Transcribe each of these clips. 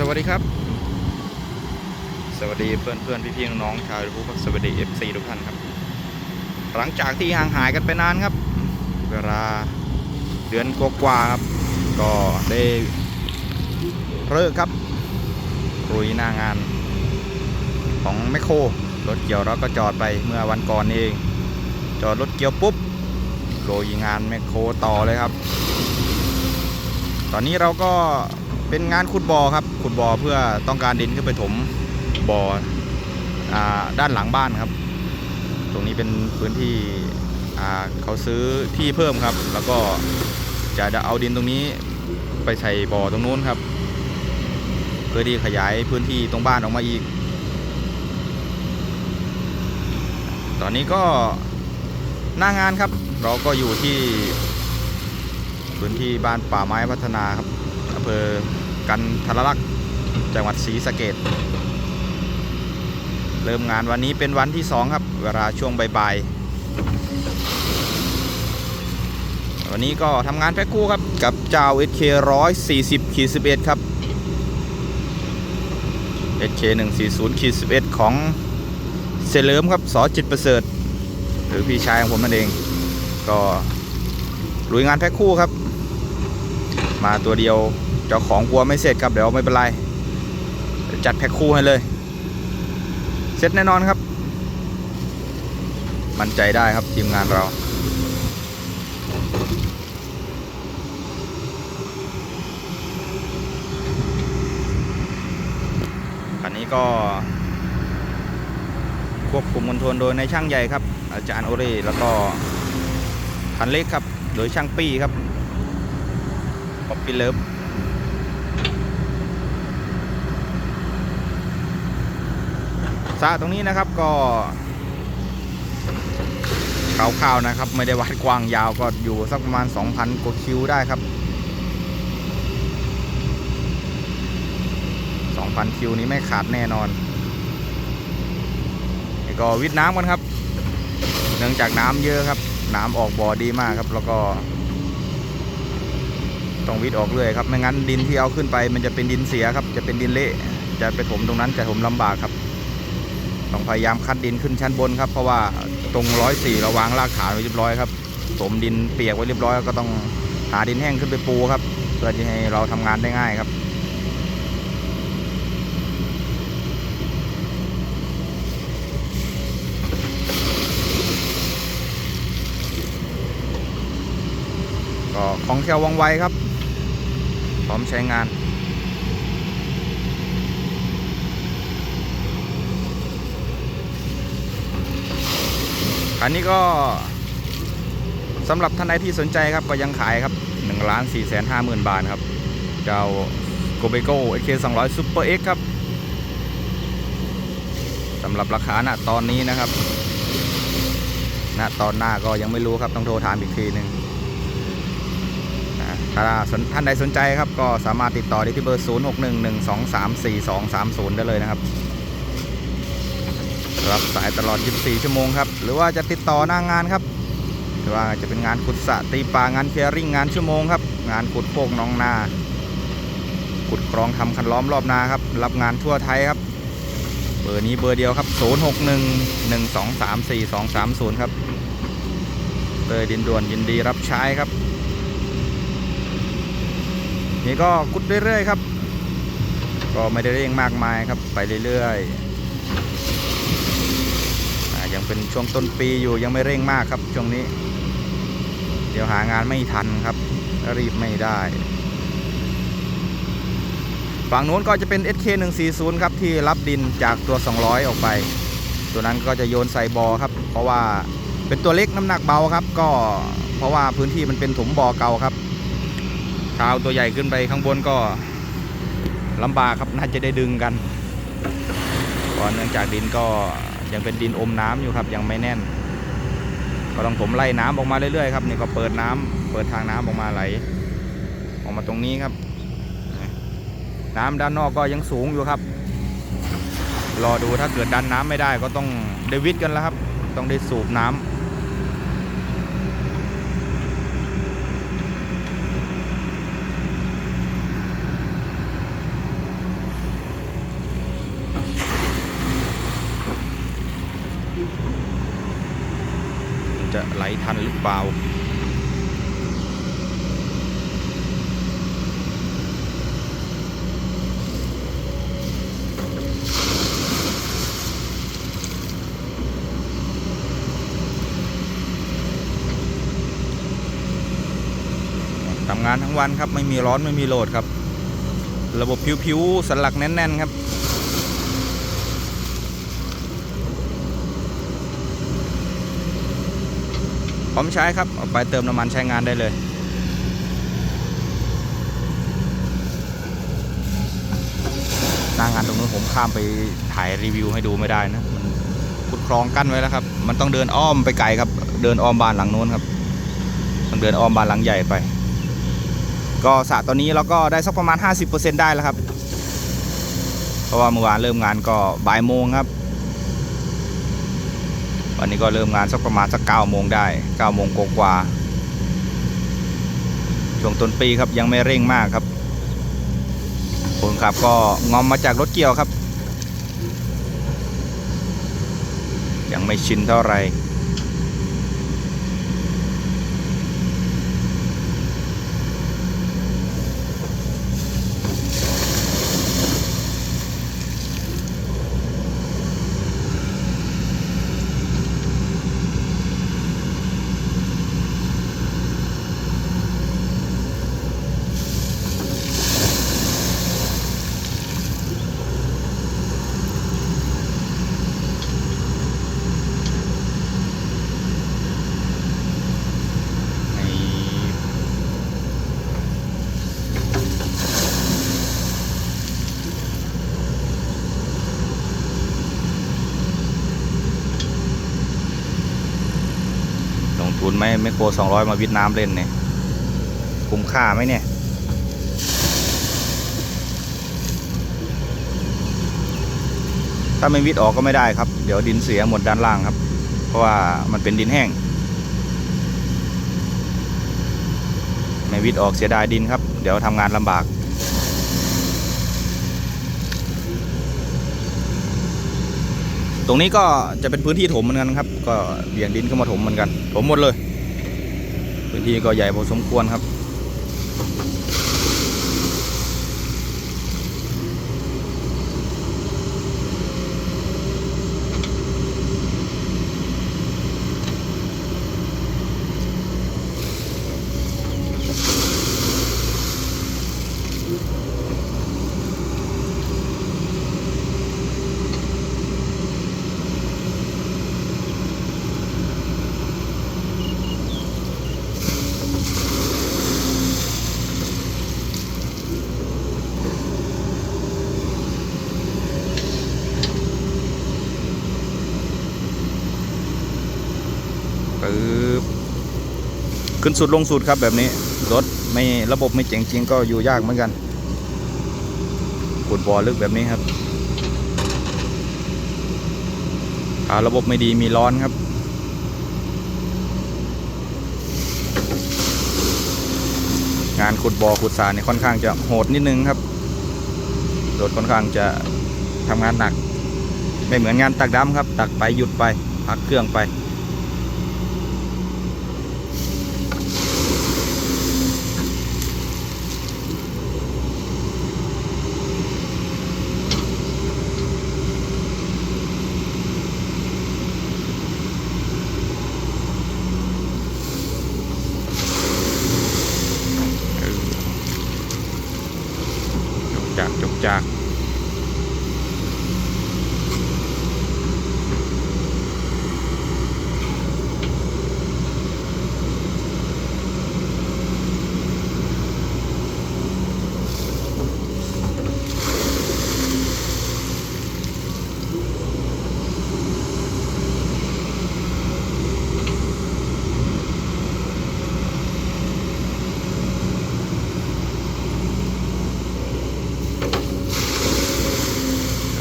สวัสดีครับ สวัสดีเพื่อนเพื่อนพี่พี่ๆน้องชาวยูทูบสวัสดี FC ทุกท่านครับ หลังจากที่ห่างหายกันไปนานครับ เวลาเดือนกว่าๆครับ ก็ได้เลิกครับ รุยหน้างานของแมคโครรถเกี่ยวเราก็จอดไปเมื่อวันก่อนเอง จอดรถเกี่ยวปุ๊บโรยงานแมคโครต่อเลยครับ ตอนนี้เราก็ เป็นงานขุดบ่อครับ ขุดบ่อเพื่อต้องการดินขึ้นไปถมบ่ออด้านหลังบ้านครับ ตรงนี้เป็นพื้นที่เขาซื้อที่เพิ่มครับ แล้วก็จะจะเอาดินตรงนี้ไปใส่บ่อตรงนู้นครับ เพื่อที่ขยายพื้นที่ตรงบ้านออกมาอีก ตอนนี้ก็หน้างานครับ เราก็อยู่ที่พื้นที่บ้านป่าไม้พัฒนาครับอำเภอ กันทรลักษ์จังหวัดศรีสะเกดเริ่มงานวันนี้เป็นวันที่2ครับ เวลาช่วงบ่ายๆวันนี้ก็ทำงานแพ็คคู่ครับ กับเจ้า SK 140ขีด11 ครับ SK 140ขีด11 ของเซเลมครับสอจิตประเสริฐ หรือพี่ชายของผมนั่นเอง ก็ลุยงานแพ็คคู่ครับ มาตัวเดียว เจ้าของกลัวไม่เสร็จครับเดี๋ยวไม่เป็นไร จัดแพ็คคู่ให้เลย เสร็จแน่นอนครับ มั่นใจได้ครับทีมงานเราคันนี้ก็ควบคุมมณฑลโดยในช่างใหญ่ครับ อาจารย์โอเร่แล้วก็คันเล็กครับ โดยช่างปี้ครับป๊อปปี้เลิฟ สระตรงนี้นะครับก็คร่าวๆนะครับ ไม่ได้วัดกว้างยาวก็อยู่สักประมาณ 2,000กว่าคิวได้ครับ 2,000 คิวนี้ไม่ขาดแน่นอนนี่ก็วิทย์น้ำกันครับ เนื่องจากน้ำเยอะครับ น้ำออกบ่อดีมากครับ แล้วก็ต้องวิดออกเรื่อยครับไม่งั้นดินที่เอาขึ้นไป มันจะเป็นดินเสียครับ จะเป็นดินเละจะไปถมตรงนั้นจะถมลำบากครับ ต้องพยายามคัดดินขึ้นชั้นบนครับเพราะว่าตรงร้อยสี่เราวางรากฐานไว้เรียบร้อยครับถมดินเปียกไว้เรียบร้อยก็ต้องหาดินแห้งขึ้นไปปูครับ เพื่อที่ให้เราทำงานได้ง่ายครับก็คล่องแคลวว่องไวครับ พร้อมใช้งาน คันนี้ก็สำหรับท่านใดที่สนใจครับก็ยังขายครับ1ล้าน4แสน5หมื่นบาทครับเจ้าโกเบโก้ AK 200 Super X ครับสำหรับราคาณตอนนี้นะครับณตอนหน้าก็ยังไม่รู้ครับต้องโทรถามอีกทีหนึ่งถ้าท่านใดสนใจครับก็สามารถติดต่อได้ที่เบอร์ 0 6 1 1 2 3 4 2 3 0 ได้เลยนะครับ รับสายตลอด 24 ชั่วโมงครับ หรือว่าจะติดต่อหน้างงานครับว่าจะเป็นงานขุดสะตีปลางานเคลียริ่งงานชั่วโมงครับ งานขุดโคกหน้องนา ขุดคลองทำคันล้อมรอบนาครับ รับงานทั่วไทยครับ เบอร์นี้เบอร์เดียวครับ 0 6 1 1 2 3 4 2 3 0 ครับเลยดินด่วนยินดีรับใช้ครับ นี่ก็กุดเรื่อยๆครับ ก็ไม่ได้เร่งมากมายครับ ไปเรื่อยๆ เป็นช่วงต้นปีอยู่ยังไม่เร่งมากครับช่วงนี้ เดี๋ยวหางานไม่ทันครับ รีบไม่ได้ ฝั่งนู้นก็จะเป็น SK 140 ครับที่รับดินจากตัว 200 ออกไป ตัวนั้นก็จะโยนใส่บอครับ เพราะว่าเป็นตัวเล็กน้ำหนักเบาครับ ก็เพราะว่าพื้นที่มันเป็นถมบ่อเก่าครับถ้าเอาตัวใหญ่ขึ้นไปข้างบนก็ลำบากครับน่าจะได้ดึงกันเพราะเนื่องจากดินก็ ยังเป็นดินอมน้ำอยู่ครับ ยังไม่แน่น ก็ต้องผมไล่น้ำออกมาเรื่อยๆครับนี่ก็เปิดน้ำเปิดทางน้ำออกมาไหล ออกมาตรงนี้ครับ น้ำด้านนอกก็ยังสูงอยู่ครับ รอดูถ้าเกิดดันน้ำไม่ได้ก็ต้องได้วิทย์กันแล้วครับ ต้องได้สูบน้ำไหลทันหรือเปล่าทำงานทั้งวันครับ ไม่มีร้อนไม่มีโหลดครับ ระบบผิวๆสันหลักแน่น ๆ ครับ ร้อมใช้ครับเอาไปเติมน้ำมันใช้งานได้เลย หน้างานตรงนู้นผมข้ามไปถ่ายรีวิวให้ดูไม่ได้นะ มันขุดคลองกั้นไว้แล้วครับ มันต้องเดินอ้อมไปไกลครับ เดินอ้อมบานหลังนู้นครับ ต้องเดินอ้อมบานหลังใหญ่ไป ก็สระตอนนี้เราก็ได้สักประมาณ 50%ได้แล้วครับ เพราะว่าเมื่อวานเริ่มงานก็บ่ายโมงครับ วันนี้ก็เริ่มงานสักประมาณสักเก้าโมงได้เก้าโมงกว่าช่วงต้นปีครับยังไม่เร่งมากครับคนขับก็งอมมาจากรถเกี่ยวครับ ยังไม่ชินเท่าไหร่ นไหมไมโครสองร้อยมาวิดน้ำเล่นเนี่ยคุ้มค่าไหมเนี่ยถ้าไม่วิดออกก็ไม่ได้ครับ เดี๋ยวดินเสียหมดด้านล่างครับ เพราะว่ามันเป็นดินแห้ง ไม่วิดออกเสียดายดินครับ เดี๋ยวทำงานลำบาก ตรงนี้ก็จะเป็นพื้นที่ถมเหมือนกันครับ ก็เบี่ยงดินเข้ามาถมเหมือนกัน ถมหมดเลย พื้นที่ก็ใหญ่พอสมควรครับ ปึ๊บขึ้นสุดลงสุดครับแบบนี้ รถไม่ระบบไม่เจ๋งจริงก็อยู่ยากเหมือนกันขุดบ่อลึกแบบนี้ครับถ้าระบบไม่ดีมีร้อนครับ งานขุดบ่อขุดสารเนี่ยค่อนข้างจะโหดนิดนึงครับรถค่อนข้างจะทำงานหนัก ไม่เหมือนงานตักดำครับ ตักไปหยุดไป พักเครื่องไป จกจากจกจาก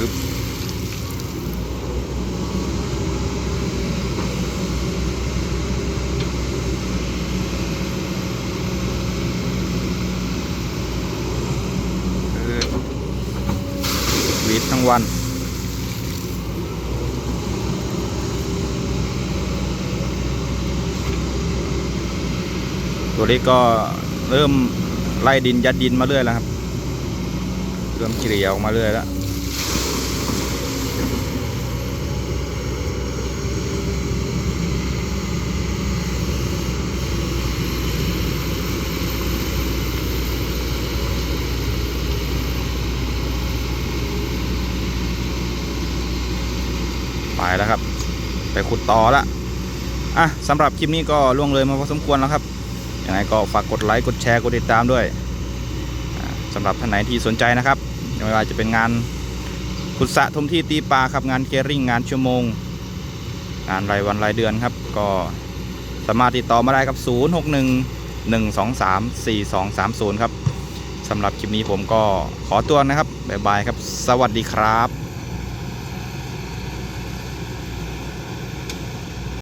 อึบอึบวีดทั้งวัน อ ตัวเล็กก็เริ่มไล่ดินยัดดินมาเรื่อยแล้วครับ เริ่มเกลี่ยออกมาเรื่อยแล้วไปแล้วครับ ไปขุดต่อละอะสำหรับคลิปนี้ก็ล่วงเลยมาพอสมควรแล้วครับ ไงก็ฝากกดไลค์กดแชร์กดติดตามด้วยอ่าสำหรับท่านไหนที่สนใจนะครับไม่ว่าจะเป็นงานขุดสะทมที่ตีปลาครับงานเกริ่งงานชั่วโมง งานรายวันรายเดือนครับ ก็สามารถติดต่อมาได้ครับ 061 123 4230 ครับสำหรับคลิปนี้ผมก็ขอตัวนะครับ บ๊ายบายครับ สวัสดีครับ